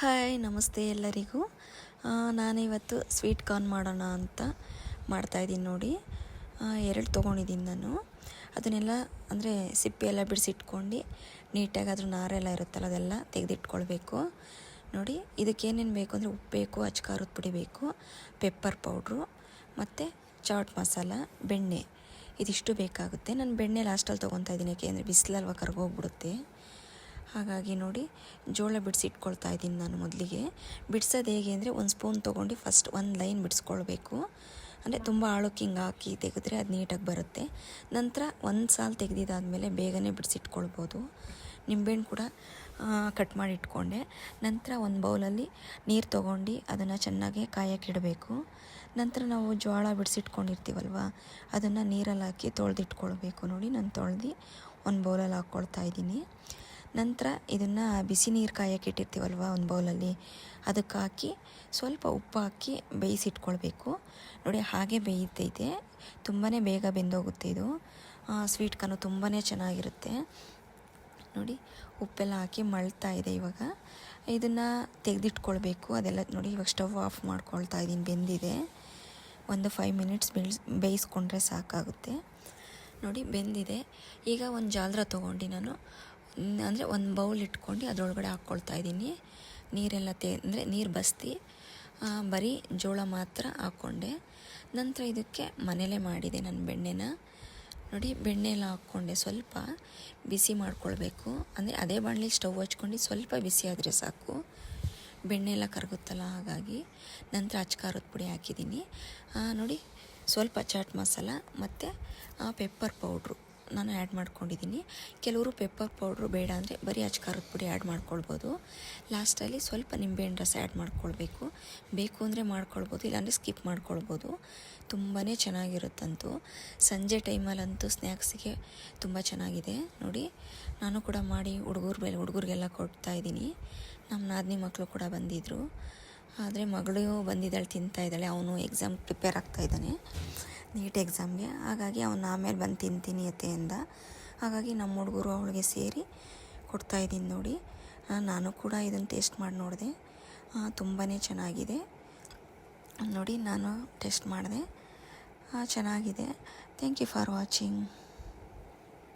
Hi, ನಮಸ್ತೆ ಎಲ್ಲರಿಗೂ. ನಾನಿವತ್ತು ಸ್ವೀಟ್ ಕಾರ್ನ್ ಮಾಡೋಣ ಅಂತ ಮಾಡ್ತಾಯಿದ್ದೀನಿ ನೋಡಿ. ಎರಡು ತೊಗೊಂಡಿದ್ದೀನಿ ನಾನು. ಅದನ್ನೆಲ್ಲ ಅಂದರೆ ಸಿಪ್ಪೆ ಎಲ್ಲ ಬಿಡಿಸಿಟ್ಕೊಂಡು ನೀಟಾಗಿ ಅದ್ರ ನಾರೆಲ್ಲ ಇರುತ್ತಲ್ಲ ಅದೆಲ್ಲ ತೆಗೆದಿಟ್ಕೊಳ್ಬೇಕು. ನೋಡಿ, ಇದಕ್ಕೇನೇನು ಬೇಕು ಅಂದರೆ ಉಪ್ಪು ಬೇಕು ಅಚ್ಕಾರದ ಪುಡಿ ಬೇಕು, ಪೆಪ್ಪರ್ ಪೌಡ್ರು ಮತ್ತು ಚಾಟ್ ಮಸಾಲ, ಬೆಣ್ಣೆ. ಇದಿಷ್ಟು ಬೇಕಾಗುತ್ತೆ. ನಾನು ಬೆಣ್ಣೆ ಲಾಸ್ಟಲ್ಲಿ ತೊಗೊತಾ ಇದ್ದೀನಿ ಯಾಕೆಂದರೆ ಬಿಸಿಲಲ್ವ ಕರ್ಗೋಗ್ಬಿಡುತ್ತೆ. ಹಾಗಾಗಿ ನೋಡಿ, ಜೋಳ ಬಿಡಿಸಿಟ್ಕೊಳ್ತಾ ಇದ್ದೀನಿ ನಾನು ಮೊದಲಿಗೆ. ಬಿಡಿಸೋದು ಹೇಗೆ ಅಂದರೆ, ಒಂದು ಸ್ಪೂನ್ ತೊಗೊಂಡು ಫಸ್ಟ್ ಒಂದು ಲೈನ್ ಬಿಡಿಸ್ಕೊಳ್ಬೇಕು. ಅಂದರೆ ತುಂಬ ಆಳಕ್ಕೆ ಹಿಂಗೆ ಹಾಕಿ ತೆಗೆದ್ರೆ ಅದು ನೀಟಾಗಿ ಬರುತ್ತೆ. ನಂತರ ಒಂದು ಸಾಲು ತೆಗೆದಿದ್ದಾದಮೇಲೆ ಬೇಗನೆ ಬಿಡಿಸಿಟ್ಕೊಳ್ಬೋದು. ನಿಂಬೆಹಣ್ಣು ಕೂಡ ಕಟ್ ಮಾಡಿ ಇಟ್ಕೊಂಡೆ. ನಂತರ ಒಂದು ಬೌಲಲ್ಲಿ ನೀರು ತೊಗೊಂಡು ಅದನ್ನು ಚೆನ್ನಾಗಿ ಕಾಯಕ್ಕಿಡಬೇಕು ನಂತರ ನಾವು ಜೋಳ ಬಿಡಿಸಿಟ್ಕೊಂಡಿರ್ತೀವಲ್ವ, ಅದನ್ನು ನೀರಲ್ಲಿ ಹಾಕಿ ತೊಳೆದಿಟ್ಕೊಳ್ಬೇಕು ನೋಡಿ. ನಾನು ತೊಳೆದು ಒಂದು ಬೌಲಲ್ಲಿ ಹಾಕ್ಕೊಳ್ತಾ ಇದ್ದೀನಿ. ನಂತರ ಇದನ್ನು ಬಿಸಿ ನೀರು ಕಾಯಕ್ಕೆ ಇಟ್ಟಿರ್ತೀವಲ್ವ ಒಂದು ಬೌಲಲ್ಲಿ? ಅದಕ್ಕೆ ಹಾಕಿ ಸ್ವಲ್ಪ ಉಪ್ಪು ಹಾಕಿ ಬೇಯಿಸಿಟ್ಕೊಳ್ಬೇಕು. ನೋಡಿ ಹಾಗೆ ಬೇಯುತ್ತೈತೆ ತುಂಬಾ ಬೇಗ ಬೆಂದೋಗುತ್ತೆ ಇದು. ಸ್ವೀಟ್ ಕಾನು ತುಂಬಾ ಚೆನ್ನಾಗಿರುತ್ತೆ. ನೋಡಿ, ಉಪ್ಪೆಲ್ಲ ಹಾಕಿ ಮಳ್ತಾ ಇದೆ ಇವಾಗ. ಇದನ್ನು ತೆಗೆದಿಟ್ಕೊಳ್ಬೇಕು. ಅದೆಲ್ಲ ನೋಡಿ ಇವಾಗ ಸ್ಟವ್ ಆಫ್ ಮಾಡ್ಕೊಳ್ತಾ ಇದ್ದೀನಿ ಬೆಂದಿದೆ. ಒಂದು ಫೈವ್ ಮಿನಿಟ್ಸ್ ಬೆಳ್ಸ್ ಬೇಯಿಸ್ಕೊಂಡ್ರೆ ಸಾಕಾಗುತ್ತೆ. ನೋಡಿ, ಬೆಂದಿದೆ. ಈಗ ಒಂದು ಜಾಲ್ರ ತೊಗೊಂಡು ನಾನು ಅಂದರೆ ಒಂದು ಬೌಲ್ ಇಟ್ಕೊಂಡು ಅದರೊಳಗಡೆ ಹಾಕ್ಕೊಳ್ತಾ ಇದ್ದೀನಿ. ನೀರೆಲ್ಲ ತೇ ಅಂದರೆ ನೀರು ಬಸ್ತಿ. ಬರೀ ಜೋಳ ಮಾತ್ರ ಹಾಕ್ಕೊಂಡೆ ನಂತರ ಇದಕ್ಕೆ ಮನೇಲೇ ಮಾಡಿದೆ ನಾನು ಬೆಣ್ಣೆನ. ನೋಡಿ ಬೆಣ್ಣೆ ಎಲ್ಲ ಹಾಕ್ಕೊಂಡೆ ಸ್ವಲ್ಪ ಬಿಸಿ ಮಾಡ್ಕೊಳ್ಬೇಕು. ಅಂದರೆ ಅದೇ ಬಾಣಲಿ ಸ್ಟವ್ ಹಚ್ಕೊಂಡು ಸ್ವಲ್ಪ ಬಿಸಿ ಆದರೆ ಸಾಕು. ಬೆಣ್ಣೆ ಎಲ್ಲ ಕರಗುತ್ತಲ್ಲ, ಹಾಗಾಗಿ ನಂತರ ಅಚ್ಕಾರದ ಪುಡಿ ಹಾಕಿದ್ದೀನಿ. ನೋಡಿ, ಸ್ವಲ್ಪ ಚಾಟ್ ಮಸಾಲ ಮತ್ತು ಪೆಪ್ಪರ್ ಪೌಡ್ರು ನಾನು ಆ್ಯಡ್ ಮಾಡ್ಕೊಂಡಿದ್ದೀನಿ. ಕೆಲವರು ಪೆಪ್ಪರ್ ಪೌಡ್ರು ಬೇಡ ಅಂದರೆ ಬರೀ ಅಚ್ಕಾರದ ಪುಡಿ ಆ್ಯಡ್ ಮಾಡ್ಕೊಳ್ಬೋದು. ಲಾಸ್ಟಲ್ಲಿ ಸ್ವಲ್ಪ ನಿಂಬೆಹಣ್ಣು ರಸ ಆ್ಯಡ್ ಮಾಡ್ಕೊಳ್ಬೇಕು. ಬೇಕು ಅಂದರೆ ಮಾಡ್ಕೊಳ್ಬೋದು, ಇಲ್ಲಾಂದರೆ ಸ್ಕಿಪ್ ಮಾಡ್ಕೊಳ್ಬೋದು. ತುಂಬಾ ಚೆನ್ನಾಗಿರುತ್ತಂತೂ. ಸಂಜೆ ಟೈಮಲ್ಲಂತೂ ಸ್ನ್ಯಾಕ್ಸಿಗೆ ತುಂಬ ಚೆನ್ನಾಗಿದೆ. ನೋಡಿ, ನಾನು ಕೂಡ ಮಾಡಿ ಹುಡುಗರ ಮೇಲೆ, ಹುಡುಗರಿಗೆಲ್ಲ ಕೊಡ್ತಾ ಇದ್ದೀನಿ. ನಮ್ಮ ನಾದಿನಿ ಮಕ್ಕಳು ಕೂಡ ಬಂದಿದ್ದರು ಆದರೆ ಮಗಳು ಬಂದಿದ್ದಾಳೆ ತಿಂತಾಯಿದ್ದಾಳೆ ಅವನು ಎಕ್ಸಾಮ್ ಪ್ರಿಪೇರ್ ಆಗ್ತಾ ಇದ್ದಾನೆ. ನೀಟ್ ಎಕ್ಸಾಮ್ಗೆ ಹಾಗಾಗಿ ಅವನು ಆಮೇಲೆ ಬಂದು ತಿಂತೀನಿ ಅತೆಯಿಂದ ಹಾಗಾಗಿ ನಮ್ಮ ಹುಡುಗರು ಅವಳಿಗೆ ಸೇರಿ ಕೊಡ್ತಾ ಇದ್ದೀನಿ ನೋಡಿ. ನಾನು ಕೂಡ ಇದನ್ನು ಟೇಸ್ಟ್ ಮಾಡಿ ನೋಡಿದೆ. ತುಂಬಾ ಚೆನ್ನಾಗಿದೆ. ನೋಡಿ, ನಾನು ಟೆಸ್ಟ್ ಮಾಡಿದೆ. ಚೆನ್ನಾಗಿದೆ. Thank you for watching